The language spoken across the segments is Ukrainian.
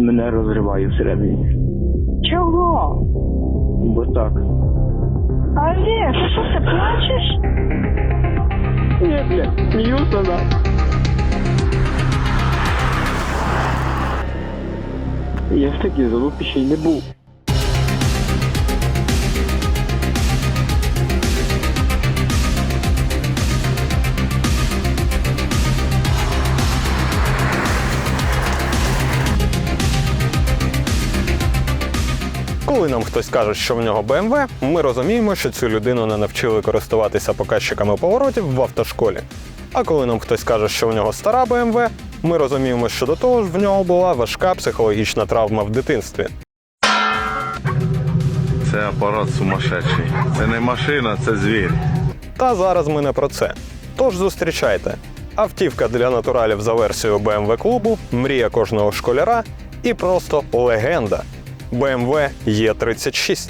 мене розриває всередині. Чого? Бо так. Олег, ти що ти плачеш? Ні, бля, сміюся да. Я в такій залупі ще й не був. Хтось каже, що в нього BMW, ми розуміємо, що цю людину не навчили користуватися показчиками поворотів в автошколі. А коли нам хтось каже, що в нього стара BMW, ми розуміємо, що до того ж в нього була важка психологічна травма в дитинстві. Це апарат сумасшедший. Це не машина, це звір. Та зараз ми не про це. Тож зустрічайте. Автівка для натуралів за версією BMW клубу, мрія кожного школяра і просто легенда. BMW E36.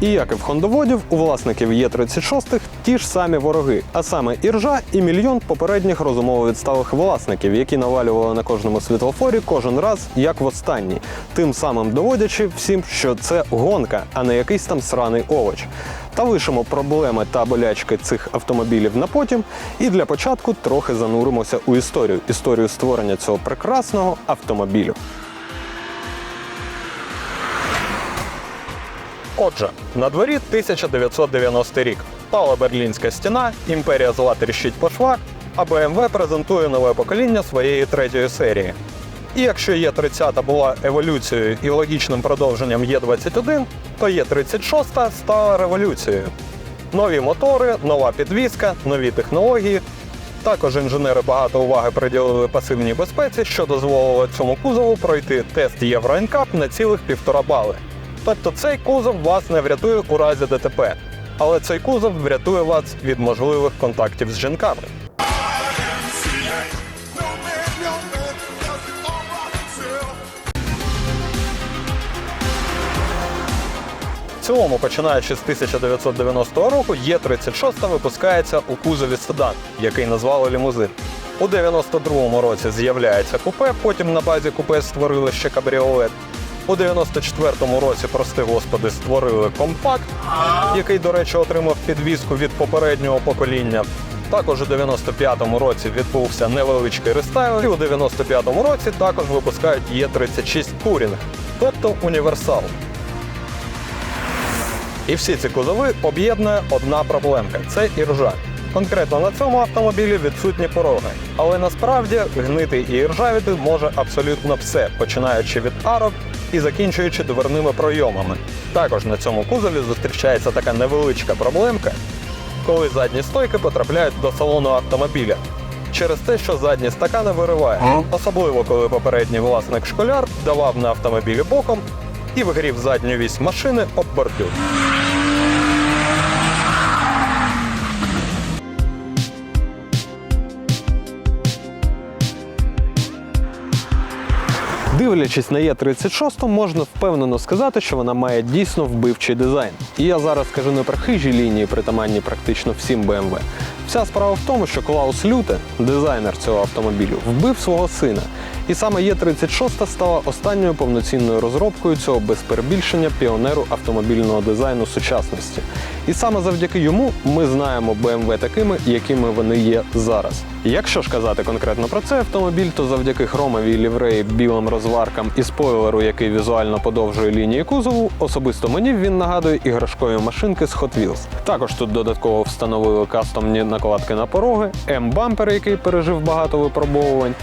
І як і в хондоводів, у власників Є36 ті ж самі вороги, а саме іржа і мільйон попередніх розумово відсталих власників, які навалювали на кожному світлофорі кожен раз, як в останній, тим самим доводячи всім, що це гонка, а не якийсь там сраний овоч. Та проблеми та болячки цих автомобілів на потім. І для початку трохи зануримося у історію історію створення цього прекрасного автомобілю. Отже, на дворі 1990 рік. Пала Берлінська стіна, імперія зла тріщить по швах, а BMW презентує нове покоління своєї третьої серії. І якщо Є30 була еволюцією і логічним продовженням Є21, то Є36 стала революцією. Нові мотори, нова підвізка, нові технології. Також інженери багато уваги приділили пасивній безпеці, що дозволило цьому кузову пройти тест Євро NCAP на цілих півтора бали. Тобто цей кузов вас не врятує у разі ДТП, але цей кузов врятує вас від можливих контактів з жінками. Цілому, починаючи з 1990 року, Є36 випускається у кузові седан, який назвали лімузин. У 92-му році з'являється купе, потім на базі купе створили ще кабріолет. У 94-му році, прости господи, створили компакт, який, до речі, отримав підвізку від попереднього покоління. Також у 95-му році відбувся невеличкий рестайл, і у 95-му році також випускають Є36 Touring, тобто універсал. І всі ці кузови об'єднує одна проблемка це іржа. Конкретно на цьому автомобілі відсутні пороги. Але насправді гнити і іржавіти може абсолютно все, починаючи від арок і закінчуючи дверними пройомами. Також на цьому кузові зустрічається така невеличка проблемка, коли задні стойки потрапляють до салону автомобіля. Через те, що задні стакани вириває, особливо коли попередній власник школяр давав на автомобілі боком і вигрів задню вісь машини об бордюр. Дивлячись на Є36, можна впевнено сказати, що вона має дійсно вбивчий дизайн. І я зараз кажу не про хижі лінії, притаманні практично всім BMW. Вся справа в тому, що Клаус Люте, дизайнер цього автомобілю, вбив свого сина. І саме Є36 стала останньою повноцінною розробкою цього без перебільшення піонеру автомобільного дизайну сучасності. І саме завдяки йому ми знаємо BMW такими, якими вони є зараз. Якщо ж казати конкретно про цей автомобіль, то завдяки хромовій лівреї, білим розваркам і спойлеру, який візуально подовжує лінії кузову, особисто мені він нагадує іграшкові машинки з Hot Wheels. Також тут додатково встановили кастомні накладки на пороги, М-бампер, який пережив багато випробовувань,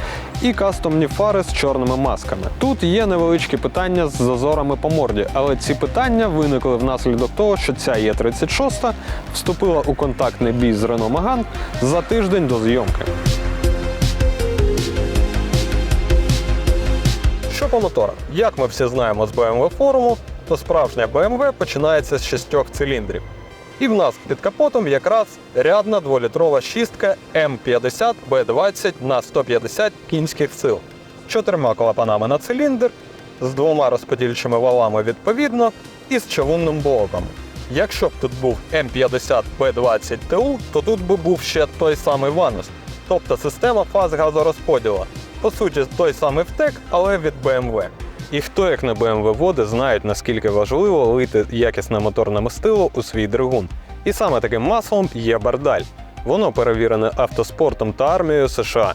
і кастомні фари з чорними масками. Тут є невеличкі питання з зазорами по морді, але ці питання виникли внаслідок того, що ця Є36 вступила у контактний бій з Renault Megane за тиждень до зйомки. Що по моторах? Як ми всі знаємо з BMW форуму, то справжня BMW починається з шістьох циліндрів. І в нас під капотом якраз рядна дволітрова шістка М50 B20 на 150 кінських сил, чотирма клапанами на циліндр, з двома розподільчими валами відповідно і з чавунним блоком. Якщо б тут був М50 Б20 ТУ, то тут би був ще той самий Ванус, тобто система фаз газорозподілу. По суті, той самий втек, але від BMW. І хто, як не BMW води, знають, наскільки важливо лити якісне моторне мастило у свій двигун. І саме таким маслом є бардаль. Воно перевірене автоспортом та армією США.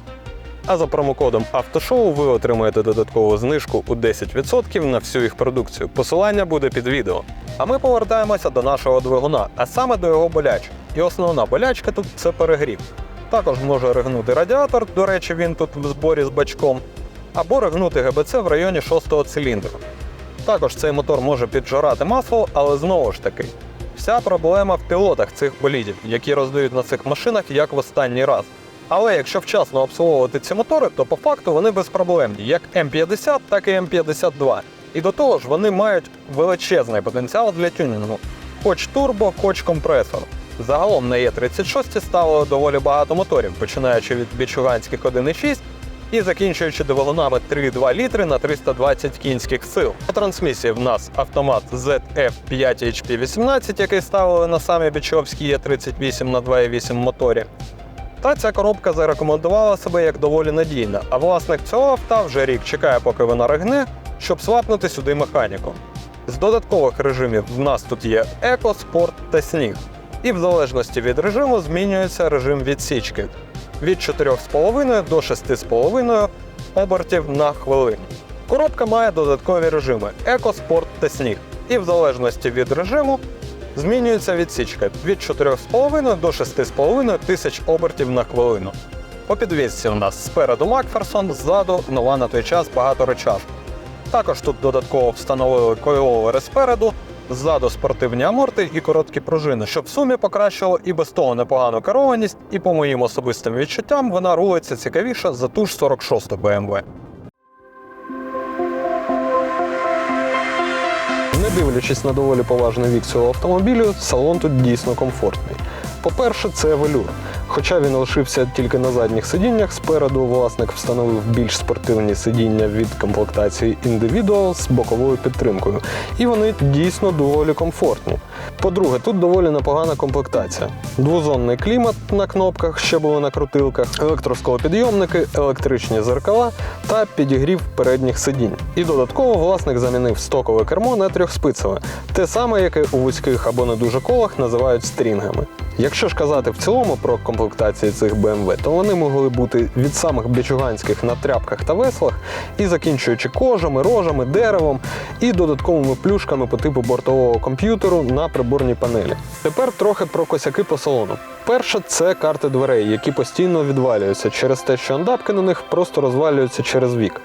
А за промокодом Автошоу ви отримаєте додаткову знижку у 10% на всю їх продукцію. Посилання буде під відео. А ми повертаємося до нашого двигуна, а саме до його болячок. І основна болячка тут це перегрів. Також може ригнути радіатор, до речі, він тут в зборі з бачком, або ригнути ГБЦ в районі 6-го циліндру. Також цей мотор може піджирати масло, але знову ж таки, вся проблема в пілотах цих болідів, які роздають на цих машинах як в останній раз. Але якщо вчасно обслуговувати ці мотори, то по факту вони безпроблемні, як М50, так і М52. І до того ж, вони мають величезний потенціал для тюнінгу, хоч турбо, хоч компресор. Загалом на Е36 ставили доволі багато моторів, починаючи від бічуганських 1.6 і закінчуючи двигунами 3,2 літри на 320 кінських сил. По трансмісії в нас автомат ZF5HP18, який ставили на самі бічовські Е38 на 2,8 моторі. Та ця коробка зарекомендувала себе як доволі надійна, а власник цього авто вже рік чекає, поки вона ригне, щоб свапнути сюди механіку. З додаткових режимів в нас тут є еко, спорт та сніг. І в залежності від режиму змінюється режим відсічки від 4,5 до 6,5 обертів на хвилину. Коробка має додаткові режими еко, спорт та сніг. І в залежності від режиму змінюється відсічка від 4,5 до 6,5 тисяч обертів на хвилину. По підвісці у нас спереду Макферсон, ззаду нова на той час багато багаторечашка. Також тут додатково встановили койловери спереду, ззаду спортивні аморти і короткі пружини, щоб в сумі покращило і без того непогану керованість, і по моїм особистим відчуттям вона рулиться цікавіше за ту ж 46 BMW. Не дивлячись на доволі поважний вік цього автомобілю, салон тут дійсно комфортний. По-перше, це велюр. Хоча він лишився тільки на задніх сидіннях, спереду власник встановив більш спортивні сидіння від комплектації Individual з боковою підтримкою. І вони дійсно доволі комфортні. По-друге, тут доволі непогана комплектація. Двозонний клімат на кнопках, що були на крутилках, електросклопідйомники, електричні зеркала та підігрів передніх сидінь. І додатково власник замінив стокове кермо на трьохспицеве, те саме, яке у вузьких або не дуже колах називають стрінгами. Якщо ж казати в цілому про комплектації цих BMW, то вони могли бути від самих бічуганських на тряпках та веслах і закінчуючи кожами, рожами, деревом і додатковими плюшками по типу бортового комп'ютеру на приборній панелі. Тепер трохи про косяки по салону. Перше це карти дверей, які постійно відвалюються через те, що андапки на них просто розвалюються через вік.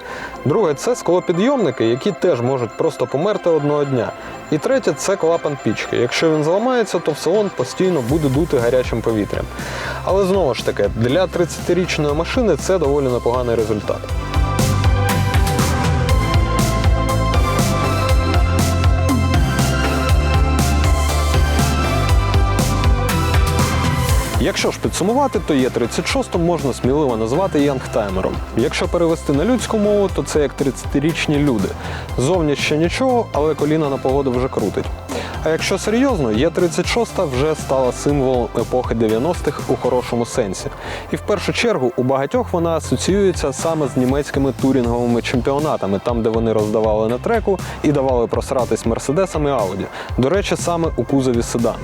Друге це склопідйомники, які теж можуть просто померти одного дня. І третє це клапан пічки. Якщо він зламається, то в салон постійно буде дути гарячим повітрям. Але знову ж таки, для 30-річної машини це доволі непоганий результат. Якщо ж підсумувати, то Є36 можна сміливо назвати янгтаймером. Якщо перевести на людську мову, то це як 30-річні люди. Зовні ще нічого, але коліна на погоду вже крутить. А якщо серйозно, Є36 вже стала символом епохи 90-х у хорошому сенсі. І в першу чергу у багатьох вона асоціюється саме з німецькими турінговими чемпіонатами, там де вони роздавали на треку і давали просратись мерседесами Ауді. До речі, саме у кузові седан.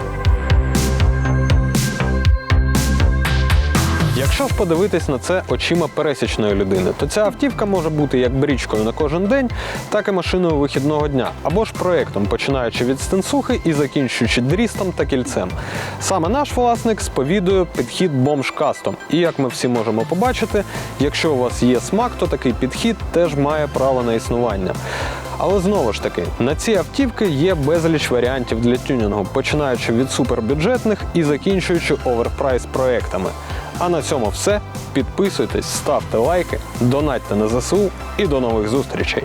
Якщо ж подивитись на це очима пересічної людини, то ця автівка може бути як брічкою на кожен день, так і машиною вихідного дня, або ж проєктом, починаючи від стенсухи і закінчуючи дрістом та кільцем. Саме наш власник сповідує підхід бомж кастом. І як ми всі можемо побачити, якщо у вас є смак, то такий підхід теж має право на існування. Але знову ж таки, на ці автівки є безліч варіантів для тюнінгу, починаючи від супербюджетних і закінчуючи оверпрайс проектами. А на цьому все. Підписуйтесь, ставте лайки, донатьте на ЗСУ і до нових зустрічей.